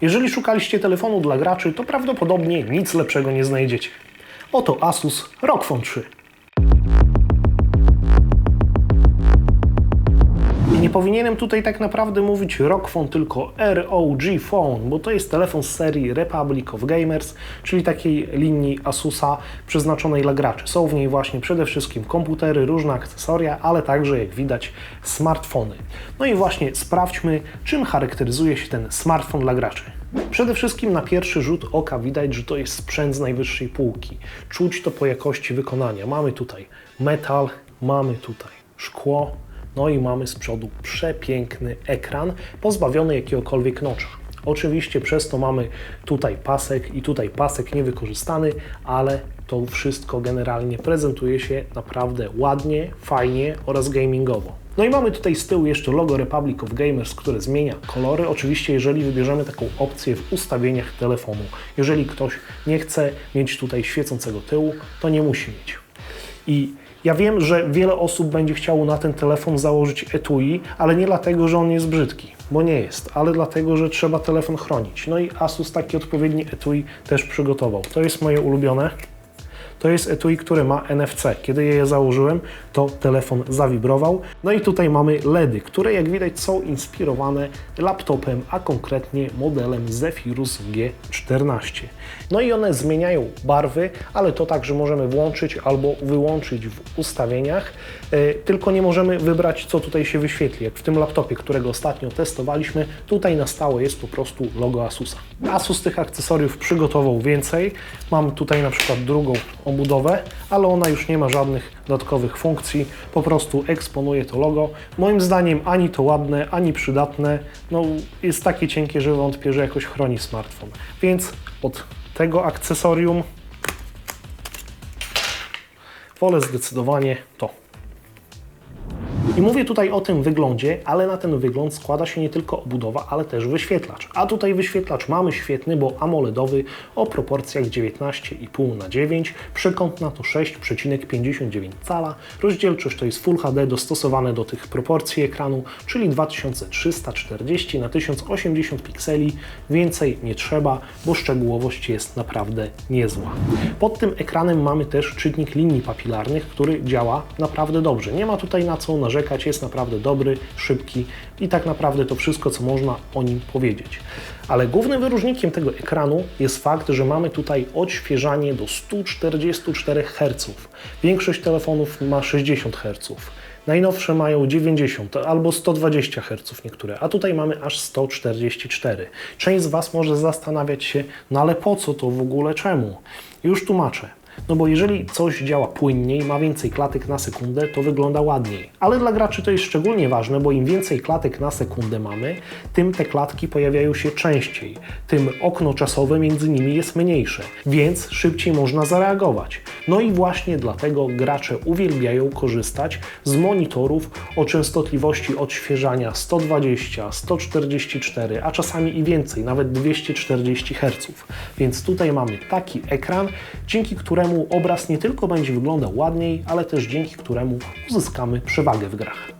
Jeżeli szukaliście telefonu dla graczy, to prawdopodobnie nic lepszego nie znajdziecie. Oto Asus ROG Phone 3. powinienem tutaj tak naprawdę mówić ROG Phone, tylko ROG Phone, bo to jest telefon z serii Republic of Gamers, czyli takiej linii Asusa przeznaczonej dla graczy. Są w niej właśnie przede wszystkim komputery, różne akcesoria, ale także, jak widać, smartfony. No i właśnie sprawdźmy, czym charakteryzuje się ten smartfon dla graczy. Przede wszystkim na pierwszy rzut oka widać, że to jest sprzęt z najwyższej półki. Czuć to po jakości wykonania. Mamy tutaj metal, mamy tutaj szkło, no i mamy z przodu przepiękny ekran, pozbawiony jakiegokolwiek nocza. Oczywiście przez to mamy tutaj pasek i tutaj pasek niewykorzystany, ale to wszystko generalnie prezentuje się naprawdę ładnie, fajnie oraz gamingowo. No i mamy tutaj z tyłu jeszcze logo Republic of Gamers, które zmienia kolory. Oczywiście, jeżeli wybierzemy taką opcję w ustawieniach telefonu. Jeżeli ktoś nie chce mieć tutaj świecącego tyłu, to nie musi mieć. I ja wiem, że wiele osób będzie chciało na ten telefon założyć etui, ale nie dlatego, że on jest brzydki, bo nie jest, ale dlatego, że trzeba telefon chronić. No i Asus taki odpowiedni etui też przygotował. To jest moje ulubione. To jest etui, które ma NFC. Kiedy je założyłem, to telefon zawibrował. No i tutaj mamy LEDy, które jak widać są inspirowane laptopem, a konkretnie modelem Zephyrus G14. No i one zmieniają barwy, ale to także możemy włączyć albo wyłączyć w ustawieniach, e, tylko nie możemy wybrać, co tutaj się wyświetli. Jak w tym laptopie, którego ostatnio testowaliśmy, tutaj na stałe jest po prostu logo Asusa. Asus tych akcesoriów przygotował więcej. Mam tutaj na przykład drugą obudowę, ale ona już nie ma żadnych dodatkowych funkcji, po prostu eksponuje to logo. Moim zdaniem ani to ładne, ani przydatne, no jest takie cienkie, że wątpię, że jakoś chroni smartfon. Więc od tego akcesorium wolę zdecydowanie to. I mówię tutaj o tym wyglądzie, ale na ten wygląd składa się nie tylko obudowa, ale też wyświetlacz. A tutaj wyświetlacz mamy świetny, bo AMOLEDowy o proporcjach 19,5 na 9, przekątna to 6,59 cala, rozdzielczość to jest Full HD dostosowane do tych proporcji ekranu, czyli 2340 na 1080 pikseli. Więcej nie trzeba, bo szczegółowość jest naprawdę niezła. Pod tym ekranem mamy też czytnik linii papilarnych, który działa naprawdę dobrze. Nie ma tutaj na co narzekać, jest naprawdę dobry, szybki i tak naprawdę to wszystko, co można o nim powiedzieć. Ale głównym wyróżnikiem tego ekranu jest fakt, że mamy tutaj odświeżanie do 144 Hz. Większość telefonów ma 60 Hz. Najnowsze mają 90 albo 120 Hz niektóre, a tutaj mamy aż 144. Część z Was może zastanawiać się, no ale po co to w ogóle, czemu? Już tłumaczę. No bo jeżeli coś działa płynniej, ma więcej klatek na sekundę, to wygląda ładniej. Ale dla graczy to jest szczególnie ważne, bo im więcej klatek na sekundę mamy, tym te klatki pojawiają się częściej. Tym okno czasowe między nimi jest mniejsze, więc szybciej można zareagować. No i właśnie dlatego gracze uwielbiają korzystać z monitorów o częstotliwości odświeżania 120, 144, a czasami i więcej, nawet 240 Hz. Więc tutaj mamy taki ekran, dzięki któremu obraz nie tylko będzie wyglądał ładniej, ale też dzięki któremu uzyskamy przewagę w grach.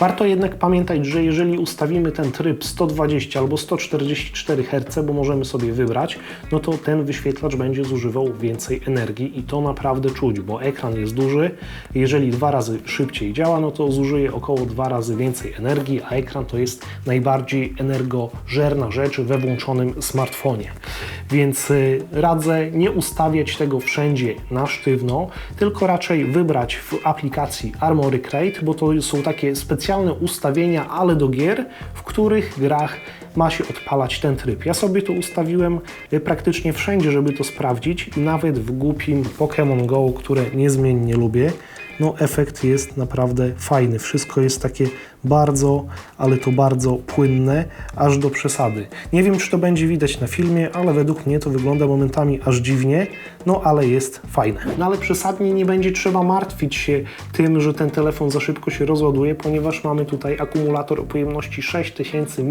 Warto jednak pamiętać, że jeżeli ustawimy ten tryb 120 albo 144 Hz, bo możemy sobie wybrać, no to ten wyświetlacz będzie zużywał więcej energii i to naprawdę czuć, bo ekran jest duży. Jeżeli dwa razy szybciej działa, no to zużyje około dwa razy więcej energii, a ekran to jest najbardziej energożerna rzecz we włączonym smartfonie. Więc y, radzę nie ustawiać tego wszędzie na sztywno, tylko raczej wybrać w aplikacji Armory Crate, bo to są takie specjalne ustawienia, ale do gier, w których grach ma się odpalać ten tryb. Ja sobie to ustawiłem y, praktycznie wszędzie, żeby to sprawdzić nawet w głupim Pokémon Go, które niezmiennie lubię, no efekt jest naprawdę fajny. Wszystko jest takie bardzo, ale to bardzo płynne, aż do przesady. Nie wiem, czy to będzie widać na filmie, ale według mnie to wygląda momentami aż dziwnie, no ale jest fajne. No ale przesadnie nie będzie trzeba martwić się tym, że ten telefon za szybko się rozładuje, ponieważ mamy tutaj akumulator o pojemności 6000 mAh.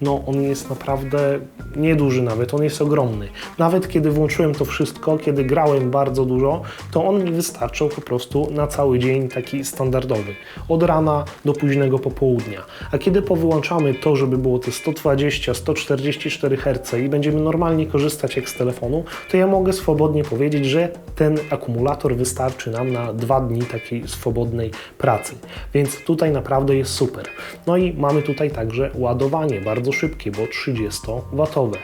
No on jest naprawdę nieduży nawet, on jest ogromny. Nawet kiedy włączyłem to wszystko, kiedy grałem bardzo dużo, to on mi wystarczał po prostu na cały dzień taki standardowy. Od rana do późnego popołudnia. A kiedy powyłączamy to, żeby było te 120-144 Hz i będziemy normalnie korzystać jak z telefonu, to ja mogę swobodnie powiedzieć, że ten akumulator wystarczy nam na dwa dni takiej swobodnej pracy. Więc tutaj naprawdę jest super. No i mamy tutaj także ładowanie bardzo szybkie, bo 30W.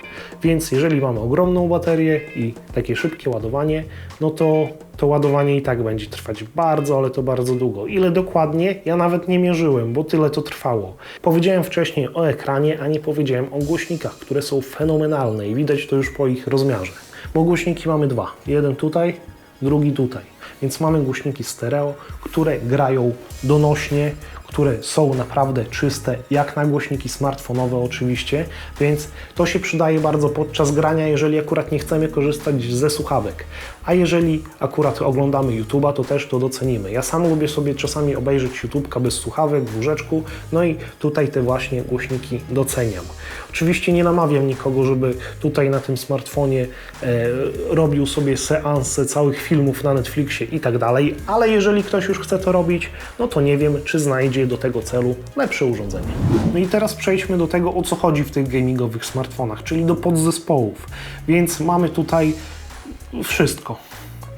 Więc jeżeli mamy ogromną baterię i takie szybkie ładowanie, no to to ładowanie i tak będzie trwać bardzo, ale to bardzo długo. Ile dokładnie? Ja nawet nie mierzyłem, bo tyle to trwało. Powiedziałem wcześniej o ekranie, a nie powiedziałem o głośnikach, które są fenomenalne i widać to już po ich rozmiarze. Bo głośniki mamy dwa. Jeden tutaj, drugi tutaj. Więc mamy głośniki stereo, które grają donośnie, które są naprawdę czyste, jak na głośniki smartfonowe oczywiście, więc to się przydaje bardzo podczas grania, jeżeli akurat nie chcemy korzystać ze słuchawek. A jeżeli akurat oglądamy YouTube'a, to też to docenimy. Ja sam lubię sobie czasami obejrzeć YouTube'ka bez słuchawek, w łóżeczku, no i tutaj te właśnie głośniki doceniam. Oczywiście nie namawiam nikogo, żeby tutaj na tym smartfonie e, robił sobie seanse całych filmów na Netflixie i tak dalej, ale jeżeli ktoś już chce to robić, no to nie wiem, czy znajdzie do tego celu lepsze urządzenie. No i teraz przejdźmy do tego, o co chodzi w tych gamingowych smartfonach, czyli do podzespołów. Więc mamy tutaj wszystko.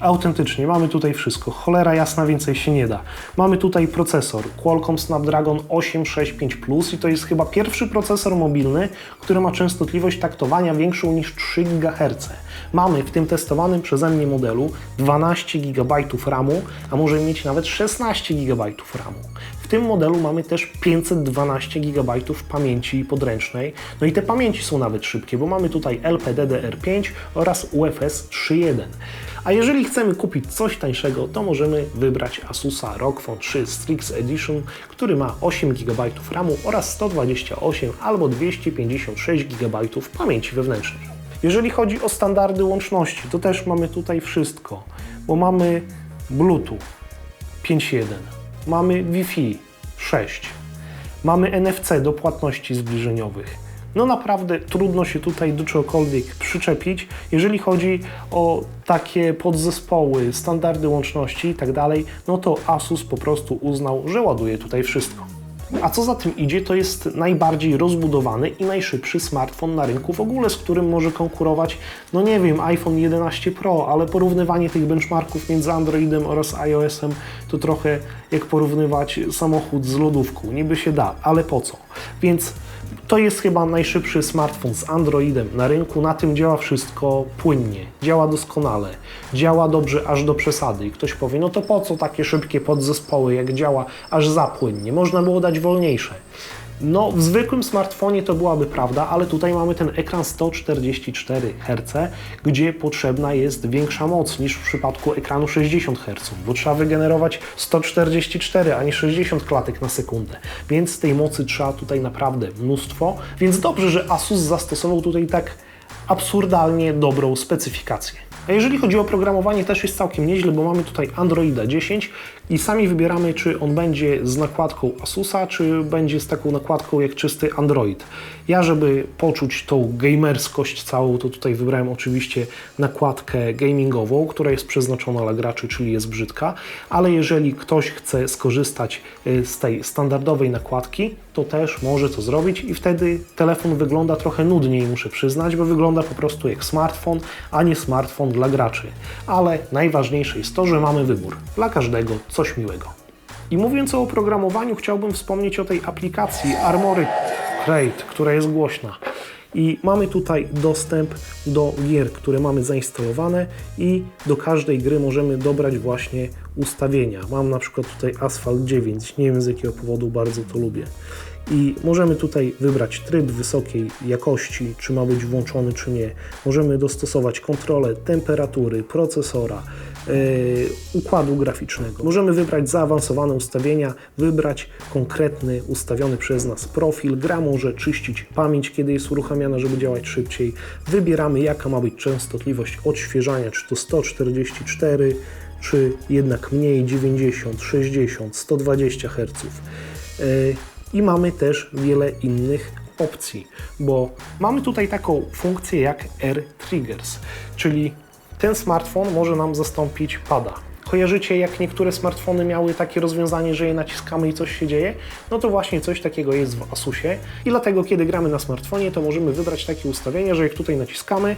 Autentycznie, mamy tutaj wszystko. Cholera jasna, więcej się nie da. Mamy tutaj procesor Qualcomm Snapdragon 865 Plus i to jest chyba pierwszy procesor mobilny, który ma częstotliwość taktowania większą niż 3 GHz. Mamy w tym testowanym przeze mnie modelu 12 GB RAMu, a może mieć nawet 16 GB RAMu. Tym modelu mamy też 512 GB pamięci podręcznej. No i te pamięci są nawet szybkie, bo mamy tutaj LPDDR5 oraz UFS 3.1. A jeżeli chcemy kupić coś tańszego, to możemy wybrać Asusa ROG Phone 3 Strix Edition, który ma 8 GB RAMu oraz 128 albo 256 GB pamięci wewnętrznej. Jeżeli chodzi o standardy łączności, to też mamy tutaj wszystko, bo mamy Bluetooth 5.1, mamy Wi-Fi 6, mamy NFC do płatności zbliżeniowych. No naprawdę trudno się tutaj do czegokolwiek przyczepić, jeżeli chodzi o takie podzespoły, standardy łączności i tak dalej, no to Asus po prostu uznał, że ładuje tutaj wszystko. A co za tym idzie, to jest najbardziej rozbudowany i najszybszy smartfon na rynku w ogóle, z którym może konkurować, no nie wiem, iPhone 11 Pro, ale porównywanie tych benchmarków między Androidem oraz iOS-em to trochę jak porównywać samochód z lodówką. Niby się da, ale po co? Więc to jest chyba najszybszy smartfon z Androidem na rynku. Na tym działa wszystko płynnie, działa doskonale, działa dobrze aż do przesady. I ktoś powie, no to po co takie szybkie podzespoły, jak działa aż za płynnie? Można było dać wolniejsze. No, w zwykłym smartfonie to byłaby prawda, ale tutaj mamy ten ekran 144 Hz, gdzie potrzebna jest większa moc niż w przypadku ekranu 60 Hz, bo trzeba wygenerować 144, a nie 60 klatek na sekundę. Więc tej mocy trzeba tutaj naprawdę mnóstwo. Więc dobrze, że Asus zastosował tutaj tak absurdalnie dobrą specyfikację. A jeżeli chodzi o programowanie, też jest całkiem nieźle, bo mamy tutaj Androida 10 i sami wybieramy, czy on będzie z nakładką Asusa, czy będzie z taką nakładką jak czysty Android. Ja, żeby poczuć tą gamerskość całą, to tutaj wybrałem oczywiście nakładkę gamingową, która jest przeznaczona dla graczy, czyli jest brzydka, ale jeżeli ktoś chce skorzystać y, z tej standardowej nakładki, to też może to zrobić i wtedy telefon wygląda trochę nudniej, muszę przyznać, bo wygląda po prostu jak smartfon, a nie smartfon dla graczy. Ale najważniejsze jest to, że mamy wybór. Dla każdego coś miłego. I mówiąc o oprogramowaniu, chciałbym wspomnieć o tej aplikacji Armory Crate, która jest głośna. I mamy tutaj dostęp do gier, które mamy zainstalowane i do każdej gry możemy dobrać właśnie ustawienia. Mam na przykład tutaj Asphalt 9, nie wiem z jakiego powodu bardzo to lubię. I możemy tutaj wybrać tryb wysokiej jakości, czy ma być włączony, czy nie. Możemy dostosować kontrolę temperatury, procesora, układu graficznego. Możemy wybrać zaawansowane ustawienia, wybrać konkretny ustawiony przez nas profil. Gra może czyścić pamięć, kiedy jest uruchamiana, żeby działać szybciej. Wybieramy, jaka ma być częstotliwość odświeżania, czy to 144, czy jednak mniej 90, 60, 120 Hz. I mamy też wiele innych opcji, bo mamy tutaj taką funkcję jak Air Triggers, czyli ten smartfon może nam zastąpić pada. Kojarzycie, jak niektóre smartfony miały takie rozwiązanie, że je naciskamy i coś się dzieje? No to właśnie coś takiego jest w Asusie. I dlatego, kiedy gramy na smartfonie, to możemy wybrać takie ustawienia, że jak tutaj naciskamy,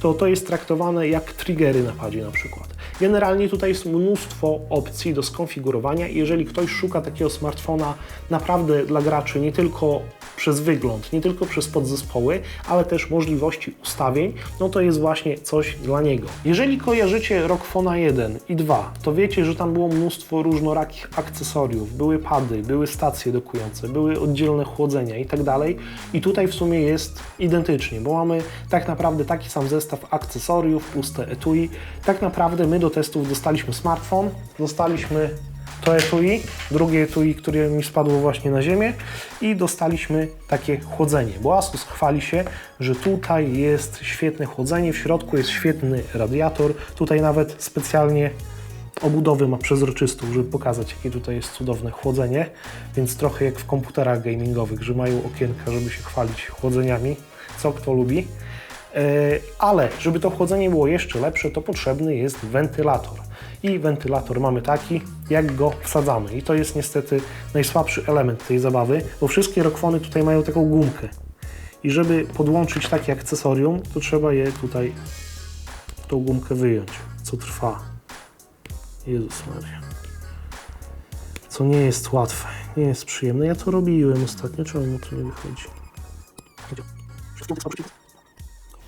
to to jest traktowane jak triggery na padzie na przykład. Generalnie tutaj jest mnóstwo opcji do skonfigurowania i jeżeli ktoś szuka takiego smartfona naprawdę dla graczy, nie tylko przez wygląd, nie tylko przez podzespoły, ale też możliwości ustawień, no to jest właśnie coś dla niego. Jeżeli kojarzycie Rockfona 1 i 2, to wiecie, że tam było mnóstwo różnorakich akcesoriów, były pady, były stacje dokujące, były oddzielne chłodzenia i tak dalej. I tutaj w sumie jest identycznie, bo mamy tak naprawdę taki sam zestaw akcesoriów, puste etui. Tak naprawdę my do testów dostaliśmy smartfon, dostaliśmy to etui, drugie etui, które mi spadło właśnie na ziemię i dostaliśmy takie chłodzenie, bo Asus chwali się, że tutaj jest świetne chłodzenie, w środku jest świetny radiator, tutaj nawet specjalnie obudowy ma przezroczystą, żeby pokazać, jakie tutaj jest cudowne chłodzenie, więc trochę jak w komputerach gamingowych, że mają okienka, żeby się chwalić chłodzeniami, co kto lubi. E, Ale żeby to chłodzenie było jeszcze lepsze, to potrzebny jest wentylator. I wentylator mamy taki, jak go wsadzamy. I to jest niestety najsłabszy element tej zabawy, bo wszystkie rokwony tutaj mają taką gumkę. I żeby podłączyć takie akcesorium, to trzeba je tutaj tą gumkę wyjąć, co trwa. Jezus Maria. Co nie jest łatwe, nie jest przyjemne. Ja to robiłem ostatnio, czemu mu to nie wychodzi?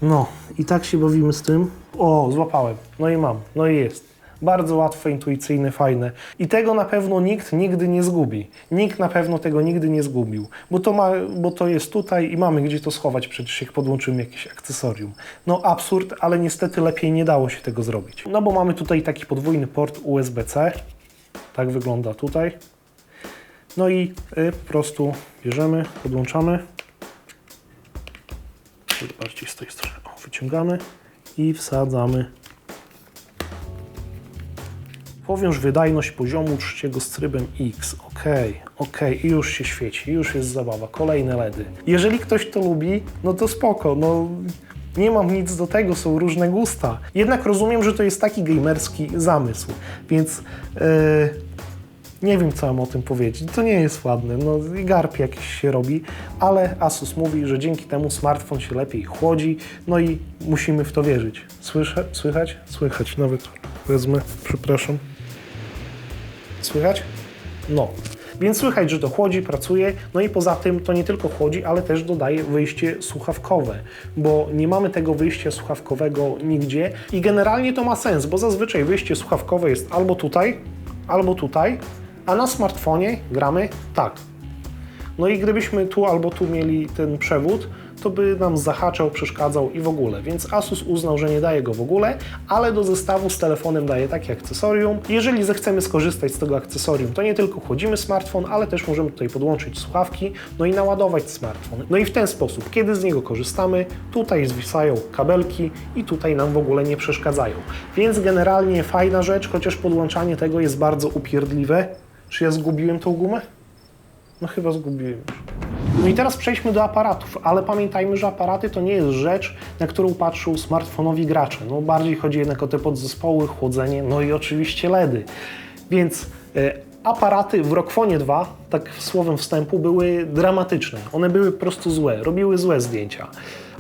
No, i tak się bawimy z tym. O, złapałem. No i mam. No i jest. Bardzo łatwe, intuicyjne, fajne. I tego na pewno nikt nigdy nie zgubi. Nikt na pewno tego nigdy nie zgubił. Bo to, ma, bo to jest tutaj i mamy gdzie to schować, przecież jak podłączymy jakieś akcesorium. No absurd, ale niestety lepiej nie dało się tego zrobić. No bo mamy tutaj taki podwójny port USB-C. Tak wygląda tutaj. No i y, po prostu bierzemy, podłączamy. Bardziej z tej strony. O, wyciągamy i wsadzamy. Powiąż wydajność poziomu trzeciego z trybem X. Ok, ok, i już się świeci, już jest zabawa. Kolejne LEDy. Jeżeli ktoś to lubi, no to spoko, no nie mam nic do tego, są różne gusta. Jednak rozumiem, że to jest taki gamerski zamysł, więc yy, nie wiem, co mam o tym powiedzieć. To nie jest ładne, no i garb jakiś się robi, ale Asus mówi, że dzięki temu smartfon się lepiej chłodzi, no i musimy w to wierzyć. Słyszę, słychać? Słychać, nawet wezmę, przepraszam. Słychać? No. Więc słychać, że to chłodzi, pracuje, no i poza tym to nie tylko chłodzi, ale też dodaje wyjście słuchawkowe, bo nie mamy tego wyjścia słuchawkowego nigdzie i generalnie to ma sens, bo zazwyczaj wyjście słuchawkowe jest albo tutaj, albo tutaj, a na smartfonie gramy tak. No i gdybyśmy tu albo tu mieli ten przewód, to by nam zahaczał, przeszkadzał i w ogóle. Więc Asus uznał, że nie daje go w ogóle, ale do zestawu z telefonem daje takie akcesorium. Jeżeli zechcemy skorzystać z tego akcesorium, to nie tylko chłodzimy smartfon, ale też możemy tutaj podłączyć słuchawki, no i naładować smartfon. No i w ten sposób, kiedy z niego korzystamy, tutaj zwisają kabelki i tutaj nam w ogóle nie przeszkadzają. Więc generalnie fajna rzecz, chociaż podłączanie tego jest bardzo upierdliwe. Czy ja zgubiłem tą gumę? No chyba zgubiłem już. No i teraz przejdźmy do aparatów, ale pamiętajmy, że aparaty to nie jest rzecz, na którą patrzą smartfonowi gracze. No bardziej chodzi jednak o te podzespoły, chłodzenie, no i oczywiście LEDy. Więc e, aparaty w Rockfonie 2, tak słowem wstępu, były dramatyczne. One były po prostu złe, robiły złe zdjęcia.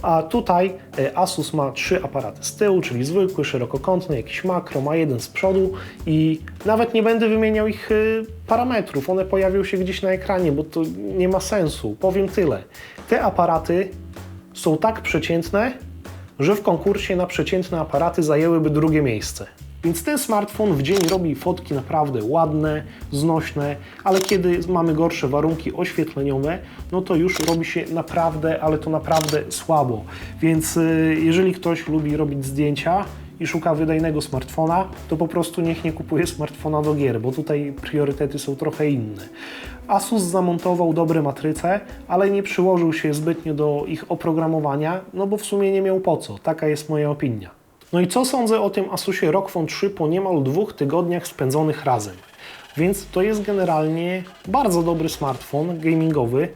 A tutaj e, Asus ma trzy aparaty z tyłu, czyli zwykły, szerokokątny, jakiś makro, ma jeden z przodu i nawet nie będę wymieniał ich e, parametrów. One pojawią się gdzieś na ekranie, bo to nie ma sensu. Powiem tyle. Te aparaty są tak przeciętne, że w konkursie na przeciętne aparaty zajęłyby drugie miejsce. Więc ten smartfon w dzień robi fotki naprawdę ładne, znośne, ale kiedy mamy gorsze warunki oświetleniowe, no to już robi się naprawdę, ale to naprawdę słabo. Więc y, jeżeli ktoś lubi robić zdjęcia i szuka wydajnego smartfona, to po prostu niech nie kupuje smartfona do gier, bo tutaj priorytety są trochę inne. Asus zamontował dobre matryce, ale nie przyłożył się zbytnio do ich oprogramowania, no bo w sumie nie miał po co. Taka jest moja opinia. No i co sądzę o tym Asusie ROG Phone 3 po niemal dwóch tygodniach spędzonych razem? Więc to jest generalnie bardzo dobry smartfon gamingowy,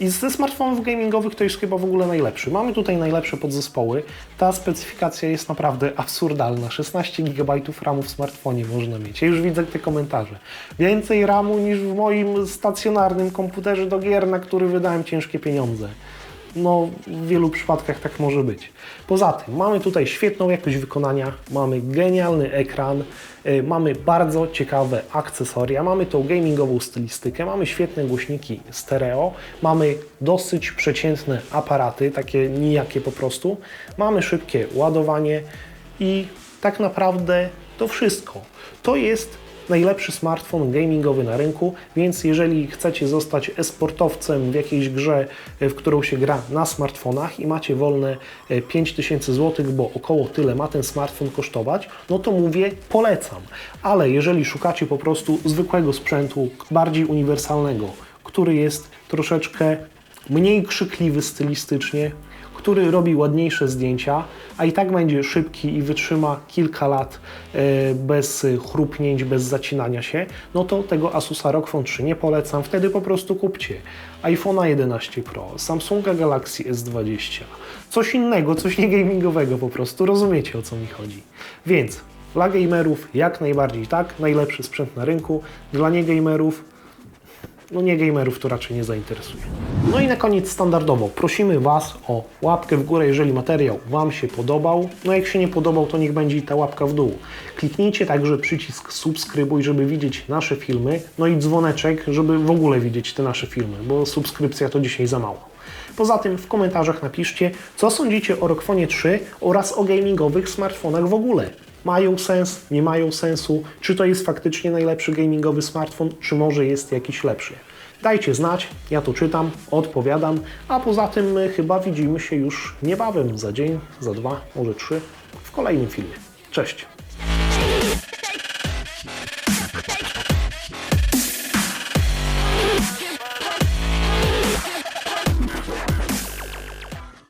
I ze smartfonów gamingowych to jest chyba w ogóle najlepszy. Mamy tutaj najlepsze podzespoły. Ta specyfikacja jest naprawdę absurdalna. 16 GB RAMu w smartfonie można mieć. Ja już widzę te komentarze. Więcej RAMu niż w moim stacjonarnym komputerze do gier, na który wydałem ciężkie pieniądze. No, w wielu przypadkach tak może być. Poza tym, mamy tutaj świetną jakość wykonania, mamy genialny ekran, y, mamy bardzo ciekawe akcesoria, mamy tą gamingową stylistykę, mamy świetne głośniki stereo, mamy dosyć przeciętne aparaty, takie nijakie po prostu, mamy szybkie ładowanie i tak naprawdę to wszystko. To jest najlepszy smartfon gamingowy na rynku, więc jeżeli chcecie zostać esportowcem w jakiejś grze, e, w którą się gra na smartfonach i macie wolne e, 5000 zł, bo około tyle ma ten smartfon kosztować, no to mówię polecam. Ale jeżeli szukacie po prostu zwykłego sprzętu, bardziej uniwersalnego, który jest troszeczkę mniej krzykliwy stylistycznie, który robi ładniejsze zdjęcia, a i tak będzie szybki i wytrzyma kilka lat e, bez chrupnięć, bez zacinania się, no to tego Asusa ROG Phone 3 nie polecam. Wtedy po prostu kupcie iPhone'a 11 Pro, Samsunga Galaxy S20, coś innego, coś nie gamingowego po prostu. Rozumiecie o co mi chodzi. Więc dla gamerów jak najbardziej tak, najlepszy sprzęt na rynku. Dla niegamerów no nie gamerów to raczej nie zainteresuje. No i na koniec standardowo prosimy Was o łapkę w górę, jeżeli materiał Wam się podobał. No jak się nie podobał, to niech będzie i ta łapka w dół. Kliknijcie także przycisk subskrybuj, żeby widzieć nasze filmy, no i dzwoneczek, żeby w ogóle widzieć te nasze filmy, bo subskrypcja to dzisiaj za mało. Poza tym w komentarzach napiszcie, co sądzicie o Rockfonie 3 oraz o gamingowych smartfonach w ogóle. Mają sens, nie mają sensu? Czy to jest faktycznie najlepszy gamingowy smartfon, czy może jest jakiś lepszy? Dajcie znać, ja to czytam, odpowiadam, a poza tym my chyba widzimy się już niebawem, za dzień, za dwa, może trzy, w kolejnym filmie. Cześć!